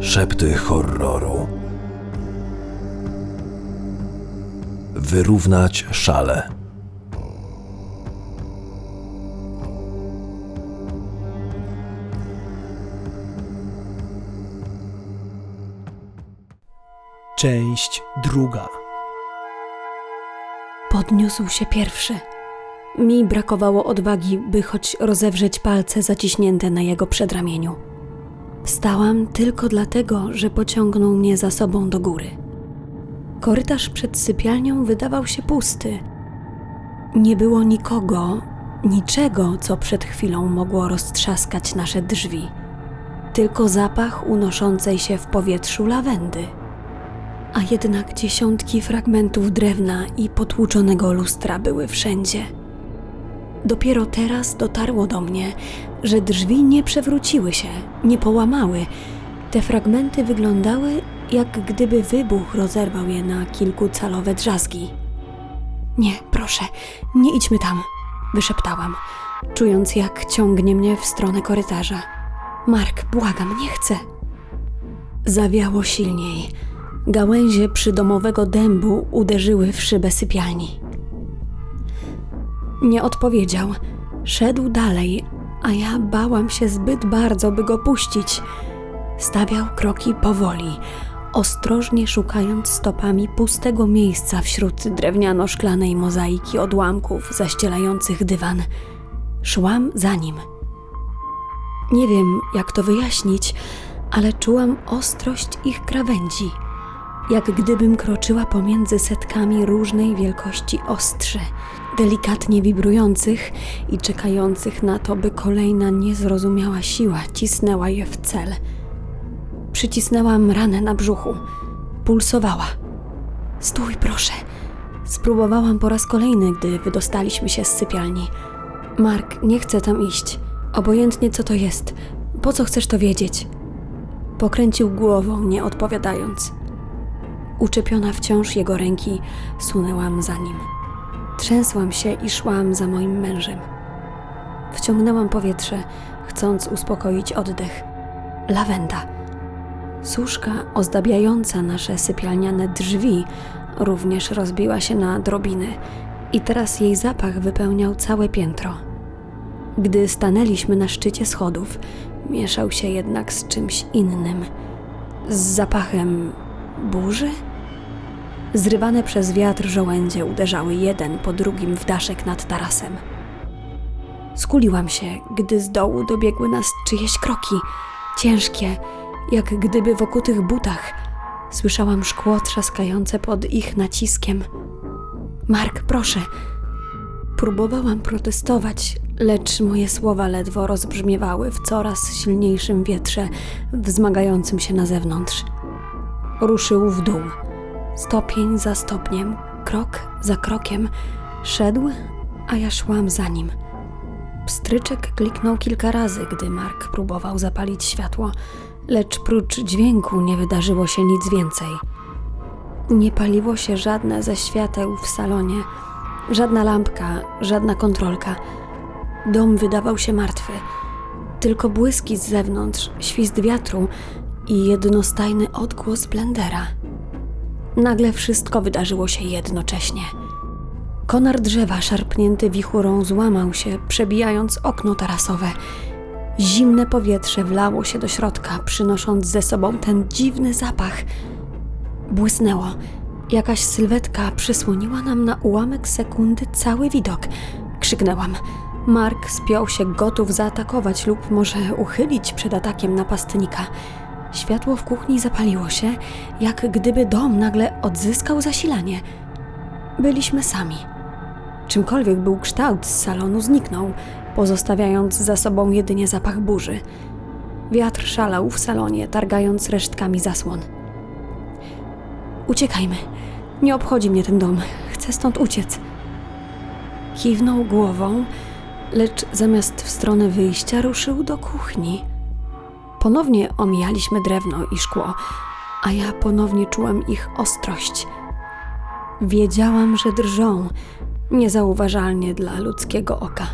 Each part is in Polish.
Szepty horroru. Wyrównać szale. Część druga. Podniósł się pierwszy. Mi brakowało odwagi, by choć rozewrzeć palce zaciśnięte na jego przedramieniu. Wstałam tylko dlatego, że pociągnął mnie za sobą do góry. Korytarz przed sypialnią wydawał się pusty. Nie było nikogo, niczego, co przed chwilą mogło roztrzaskać nasze drzwi. Tylko zapach unoszącej się w powietrzu lawendy a jednak dziesiątki fragmentów drewna i potłuczonego lustra były wszędzie. Dopiero teraz dotarło do mnie, że drzwi nie przewróciły się, nie połamały. Te fragmenty wyglądały, jak gdyby wybuch rozerwał je na kilkucalowe drzazgi. Nie, proszę, nie idźmy tam, wyszeptałam, czując jak ciągnie mnie w stronę korytarza. Mark, błagam, nie chcę. Zawiało silniej. Gałęzie przydomowego dębu uderzyły w szybę sypialni. Nie odpowiedział. Szedł dalej, a ja bałam się zbyt bardzo, by go puścić. Stawiał kroki powoli, ostrożnie szukając stopami pustego miejsca wśród drewniano-szklanej mozaiki odłamków zaścielających dywan. Szłam za nim. Nie wiem, jak to wyjaśnić, ale czułam ostrość ich krawędzi jak gdybym kroczyła pomiędzy setkami różnej wielkości ostrzy, delikatnie wibrujących i czekających na to, by kolejna niezrozumiała siła cisnęła je w cel. Przycisnęłam ranę na brzuchu. Pulsowała. Stój, proszę. Spróbowałam po raz kolejny, gdy wydostaliśmy się z sypialni. Mark, nie chcę tam iść. Obojętnie co to jest. Po co chcesz to wiedzieć? Pokręcił głową, nie odpowiadając. Uczepiona wciąż jego ręki, sunęłam za nim. Trzęsłam się i szłam za moim mężem. Wciągnęłam powietrze, chcąc uspokoić oddech. Lawenda. Suszka ozdabiająca nasze sypialniane drzwi również rozbiła się na drobiny i teraz jej zapach wypełniał całe piętro. Gdy stanęliśmy na szczycie schodów, mieszał się jednak z czymś innym. Z zapachem burzy? Zrywane przez wiatr żołędzie uderzały jeden po drugim w daszek nad tarasem. Skuliłam się, gdy z dołu dobiegły nas czyjeś kroki, ciężkie, jak gdyby w okutych butach. Słyszałam szkło trzaskające pod ich naciskiem. Mark, proszę. Próbowałam protestować, lecz moje słowa ledwo rozbrzmiewały w coraz silniejszym wietrze wzmagającym się na zewnątrz. Ruszył w dół. Stopień za stopniem, krok za krokiem szedł, a ja szłam za nim. Pstryczek kliknął kilka razy, gdy Mark próbował zapalić światło, lecz prócz dźwięku nie wydarzyło się nic więcej. Nie paliło się żadne ze świateł w salonie, żadna lampka, żadna kontrolka. Dom wydawał się martwy. Tylko błyski z zewnątrz, świst wiatru i jednostajny odgłos blendera. Nagle wszystko wydarzyło się jednocześnie. Konar drzewa szarpnięty wichurą złamał się, przebijając okno tarasowe. Zimne powietrze wlało się do środka, przynosząc ze sobą ten dziwny zapach. Błysnęło. Jakaś sylwetka przysłoniła nam na ułamek sekundy cały widok. Krzyknęłam. Mark spiął się gotów zaatakować lub może uchylić przed atakiem napastnika. Światło w kuchni zapaliło się, jak gdyby dom nagle odzyskał zasilanie. Byliśmy sami. Czymkolwiek był kształt z salonu, zniknął, pozostawiając za sobą jedynie zapach burzy. Wiatr szalał w salonie, targając resztkami zasłon. Uciekajmy. Nie obchodzi mnie ten dom. Chcę stąd uciec. Kiwnął głową, lecz zamiast w stronę wyjścia ruszył do kuchni. Ponownie omijaliśmy drewno i szkło, a ja ponownie czułam ich ostrość. Wiedziałam, że drżą, niezauważalnie dla ludzkiego oka.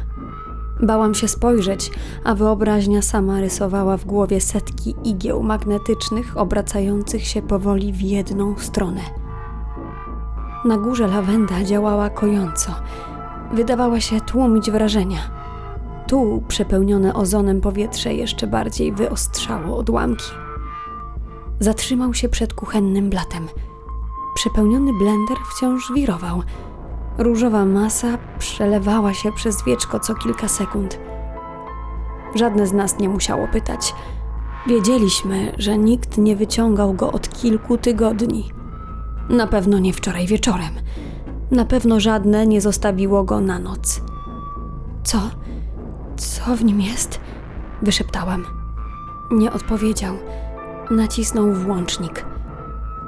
Bałam się spojrzeć, a wyobraźnia sama rysowała w głowie setki igieł magnetycznych obracających się powoli w jedną stronę. Na górze lawenda działała kojąco. Wydawała się tłumić wrażenia. Tu przepełnione ozonem powietrze jeszcze bardziej wyostrzało odłamki. Zatrzymał się przed kuchennym blatem. Przepełniony blender wciąż wirował. Różowa masa przelewała się przez wieczko co kilka sekund. Żadne z nas nie musiało pytać. Wiedzieliśmy, że nikt nie wyciągał go od kilku tygodni. Na pewno nie wczoraj wieczorem. Na pewno żadne nie zostawiło go na noc. Co? Co w nim jest? Wyszeptałam. Nie odpowiedział. Nacisnął włącznik.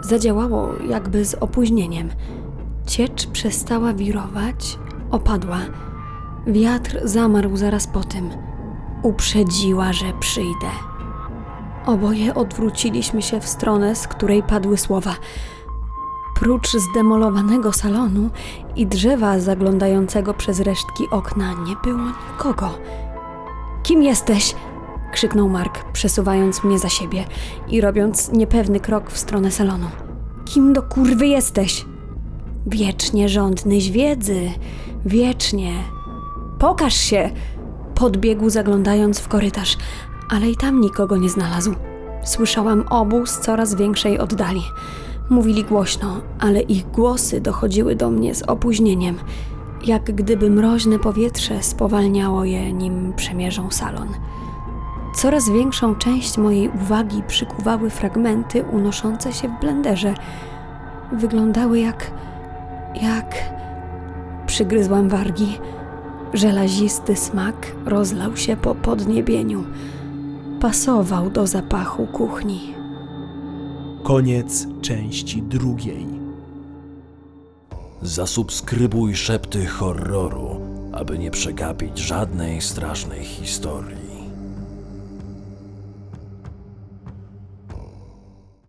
Zadziałało jakby z opóźnieniem. Ciecz przestała wirować, opadła. Wiatr zamarł zaraz po tym. Uprzedziła, że przyjdę. Oboje odwróciliśmy się w stronę, z której padły słowa. Prócz zdemolowanego salonu i drzewa zaglądającego przez resztki okna nie było nikogo. Kim jesteś? krzyknął Mark, przesuwając mnie za siebie i robiąc niepewny krok w stronę salonu. Kim do kurwy jesteś? Wiecznie żądnyś wiedzy, wiecznie. Pokaż się! Podbiegł zaglądając w korytarz, ale i tam nikogo nie znalazł. Słyszałam obu z coraz większej oddali. Mówili głośno, ale ich głosy dochodziły do mnie z opóźnieniem, jak gdyby mroźne powietrze spowalniało je, nim przemierzą salon. Coraz większą część mojej uwagi przykuwały fragmenty unoszące się w blenderze. Wyglądały jak. jak. Przygryzłam wargi. Żelazisty smak rozlał się po podniebieniu. Pasował do zapachu kuchni. Koniec części drugiej. Zasubskrybuj szepty horroru, aby nie przegapić żadnej strasznej historii.